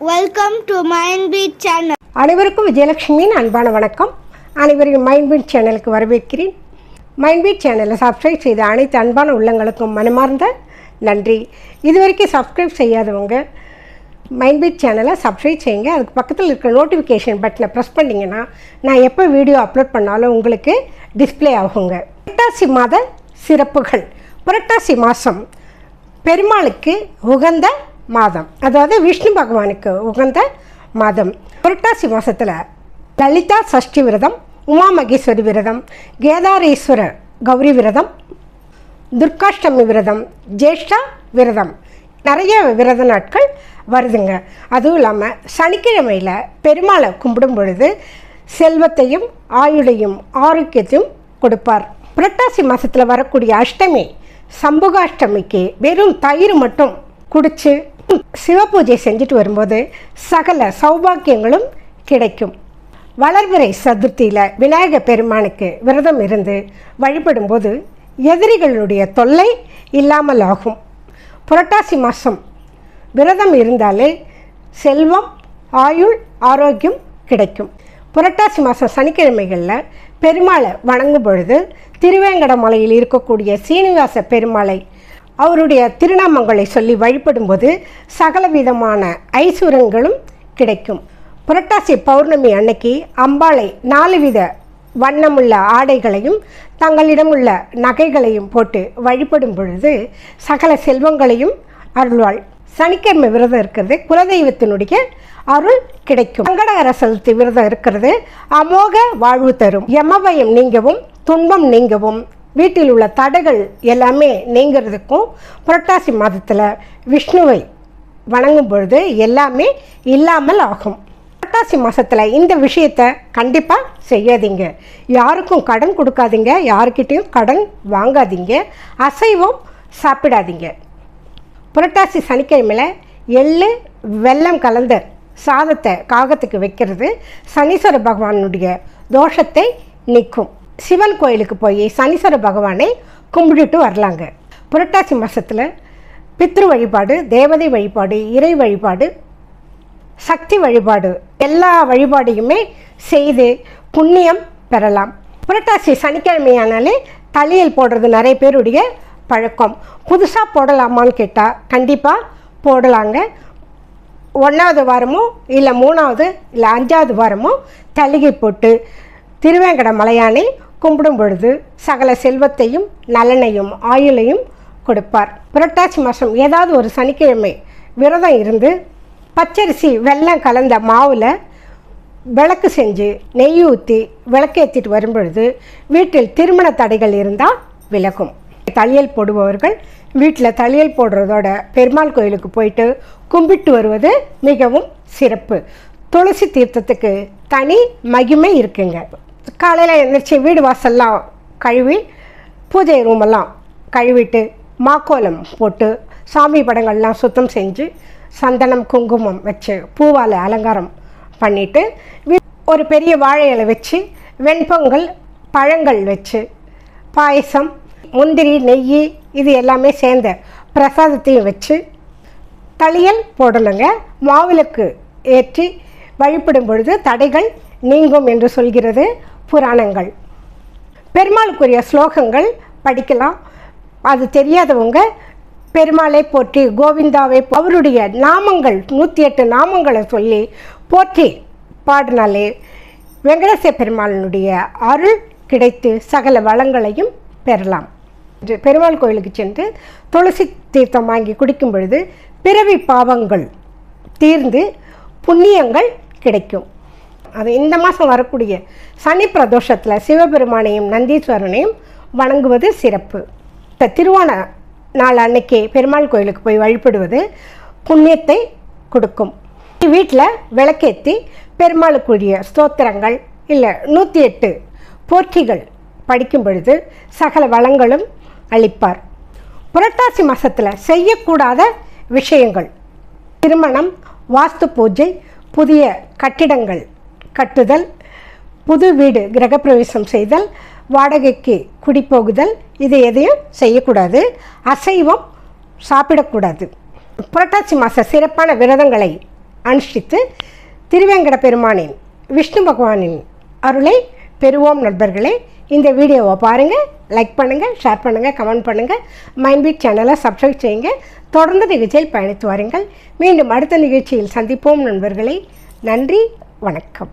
Welcome to mind beat channel அனைவருக்கும் விஜயலட்சுமியின் அன்பான வணக்கம். அனைவரையும் மைண்ட் பீட் சேனலுக்கு வரவேற்கிறேன். மைண்ட் பீட் சேனலை சப்ஸ்கிரைப் செய்த அனைத்து அன்பான உள்ளங்களுக்கும் மனமார்ந்த நன்றி. இது வரைக்கும் சப்ஸ்கிரைப் செய்யாதவங்க மைண்ட் பீட் சேனலை சப்ஸ்கிரைப் செய்யுங்க. அதுக்கு பக்கத்தில் இருக்கிற நோட்டிஃபிகேஷன் பட்டனை ப்ரெஸ் பண்ணிங்கன்னா நான் எப்போ வீடியோ அப்லோட் பண்ணாலும் உங்களுக்கு டிஸ்ப்ளே ஆகுங்க. புரட்டாசி மாத சிறப்புகள். புரட்டாசி மாதம் பெருமாளுக்கு உகந்த மாதம். அதாவது விஷ்ணு பகவானுக்கு உகந்த மாதம். புரட்டாசி மாதத்தில் லலிதா சஷ்டி விரதம் உமா மகேஸ்வரி விரதம் கேதாரேஸ்வர கௌரி விரதம் துர்காஷ்டமி விரதம் ஜேஷ்டா விரதம். நிறைய விரத நாட்கள் வருதுங்க. அதுவும் இல்லாமல் சனிக்கிழமையில் பெருமாளை கும்பிடும் பொழுது செல்வத்தையும் ஆயுளையும் ஆரோக்கியத்தையும் கொடுப்பார். புரட்டாசி மாதத்தில் வரக்கூடிய அஷ்டமி சம்புகாஷ்டமிக்கு வெறும் தயிர் மட்டும் குடித்து சிவ சிவபூஜை செஞ்சுட்டு வரும்போது சகல சௌபாக்கியங்களும் கிடைக்கும். வளர்பிறை சதுர்த்தியில் விநாயகர் பெருமானுக்கு விரதம் இருந்து வழிபடும்போது எதிரிகளுடைய தொல்லை இல்லாமல் ஆகும். புரட்டாசி மாதம் விரதம் இருந்தாலே செல்வம் ஆயுள் ஆரோக்கியம் கிடைக்கும். புரட்டாசி மாதம் சனிக்கிழமைகளில் பெருமாளை வணங்கும் பொழுது திருவேங்கடமலையில் இருக்கக்கூடிய சீனிவாச பெருமாளை அவருடைய திருநாமங்களை சொல்லி வழிபடும்போது சகலவிதமான ஐஸ்வரங்களும் கிடைக்கும். புரட்டாசி பௌர்ணமி அன்னைக்கு அம்பாளை நாலு வித வண்ணமுள்ள ஆடைகளையும் தங்களிடம் உள்ள நகைகளையும் போட்டு வழிபடும் பொழுது சகல செல்வங்களையும் அருள்வாள். சனிக்கிழமை விரதம் இருக்கிறது குலதெய்வத்தினுடைய அருள் கிடைக்கும். சங்கடகர சதுர்த்தி விரதம் இருக்கிறது அமோக வாழ்வு தரும். யமபயம் நீங்கவும் துன்பம் நீங்கவும் வீட்டில் உள்ள தடைகள் எல்லாமே நீங்கிறதுக்கும் புரட்டாசி மாதத்தில் விஷ்ணுவை வணங்கும் பொழுது எல்லாமே இல்லாமல் ஆகும். புரட்டாசி மாதத்தில் இந்த விஷயத்தை கண்டிப்பாக செய்யாதீங்க. யாருக்கும் கடன் கொடுக்காதீங்க. யாருக்கிட்டேயும் கடன் வாங்காதீங்க. அசைவம் சாப்பிடாதீங்க. புரட்டாசி சனிக்கிழமையில் எள்ளு வெல்லம் கலந்த சாதத்தை காகத்துக்கு வைக்கிறது சனீஸ்வர பகவானுடைய தோஷத்தை நீக்கும். சிவன் கோயிலுக்கு போய் சனீஸ்வர பகவானை கும்பிட்டுட்டு வரலாங்க. புரட்டாசி மாதத்தில் பித்ரு வழிபாடு தேவதை வழிபாடு இறை வழிபாடு சக்தி வழிபாடு எல்லா வழிபாடையுமே செய்து புண்ணியம் பெறலாம். புரட்டாசி சனிக்கிழமையானாலே தலையில் போடுறது நிறைய பேருடைய பழக்கம். புதுசாக போடலாமான்னு கேட்டால் கண்டிப்பாக போடலாங்க. ஒன்றாவது வாரமோ இல்லை மூணாவது இல்லை அஞ்சாவது வாரமோ தலிகை போட்டு திருவேங்கட மலையானை கும்பிடும் பொழுது சகல செல்வத்தையும் நலனையும் ஆயுளையும் கொடுப்பார். புரட்டாசி மாதம் ஏதாவது ஒரு சனிக்கிழமை விரதம் இருந்து பச்சரிசி வெள்ளம் கலந்த மாவில் விளக்கு செஞ்சு நெய் ஊற்றி விளக்கேற்றிட்டு வரும்பொழுது வீட்டில் திருமண தடைகள் இருந்தால் விலகும். தளியல் போடுபவர்கள் வீட்டில் தளியல் போடுறதோட பெருமாள் கோயிலுக்கு போயிட்டு கும்பிட்டு வருவது மிகவும் சிறப்பு. துளசி தீர்த்தத்துக்கு தனி மகிமை இருக்குங்க. காலையில் எழுந்திரிச்சு வீடு வாசல்லாம் கழுவி பூஜை ரூமெல்லாம் கழுவிட்டு மாக்கோலம் போட்டு சாமி படங்கள்லாம் சுத்தம் செஞ்சு சந்தனம் குங்குமம் வச்சு பூவால் அலங்காரம் பண்ணிவிட்டு ஒரு பெரிய வாழை இலை வச்சு வெண்பொங்கல் பழங்கள் வச்சு பாயசம் முந்திரி நெய் இது எல்லாமே சேர்ந்த பிரசாதத்தையும் வச்சு தளியல் போடணுங்க. மாவிளக்கு ஏற்றி வழிபடும் பொழுது தடைகள் நீங்கும் என்று சொல்கிறது. புராணங்கள். பெருமாளுக்குரிய ஸ்லோகங்கள் படிக்கலாம். அது தெரியாதவங்க பெருமாளை போற்றி கோவிந்தாவை அவருடைய நாமங்கள் நூற்றி எட்டு நாமங்களை சொல்லி போற்றி பாடினாலே வெங்கடேச பெருமாளினுடைய அருள் கிடைத்து சகல வளங்களையும் பெறலாம். பெருமாள் கோயிலுக்கு சென்று துளசி தீர்த்தம் வாங்கி குடிக்கும் பொழுது பிறவி பாவங்கள் தீர்ந்து புண்ணியங்கள் கிடைக்கும். அது இந்த மாதம் வரக்கூடிய சனி பிரதோஷத்தில் சிவபெருமானையும் நந்தீஸ்வரனையும் வணங்குவது சிறப்பு. இந்த திருவோண நாள் அன்னைக்கு பெருமாள் கோயிலுக்கு போய் வழிபடுவது புண்ணியத்தை கொடுக்கும். வீட்டில் விளக்கேற்றி பெருமாளுக்குரிய ஸ்தோத்திரங்கள் இல்லை நூற்றி எட்டு போற்றிகள் படிக்கும் பொழுது சகல வளங்களும் அளிப்பார். புரட்டாசி மாதத்தில் செய்யக்கூடாத விஷயங்கள். திருமணம் வாஸ்து பூஜை புதிய கட்டிடங்கள். கட்டுதல் புது வீடு கிரகப்பிரவேசம் செய்தல் வாடகைக்கு குடிப்போகுதல் இது எதையும் செய்யக்கூடாது அசைவம் சாப்பிடக்கூடாது. புரட்டாசி மாத சிறப்பான விரதங்களை அனுஷ்டித்து திருவேங்கட பெருமானின் விஷ்ணு பகவானின் அருளை பெறுவோம் நண்பர்களே. இந்த வீடியோவை பாருங்கள் லைக் பண்ணுங்கள் ஷேர் பண்ணுங்கள் கமெண்ட் பண்ணுங்கள் மைண்ட்பீட் சேனலை சப்ஸ்கிரைப் செய்யுங்க. தொடர்ந்து நிகழ்ச்சியில் பயணித்து வாருங்கள். மீண்டும் அடுத்த நிகழ்ச்சியில் சந்திப்போம் நண்பர்களே. நன்றி வணக்கம்.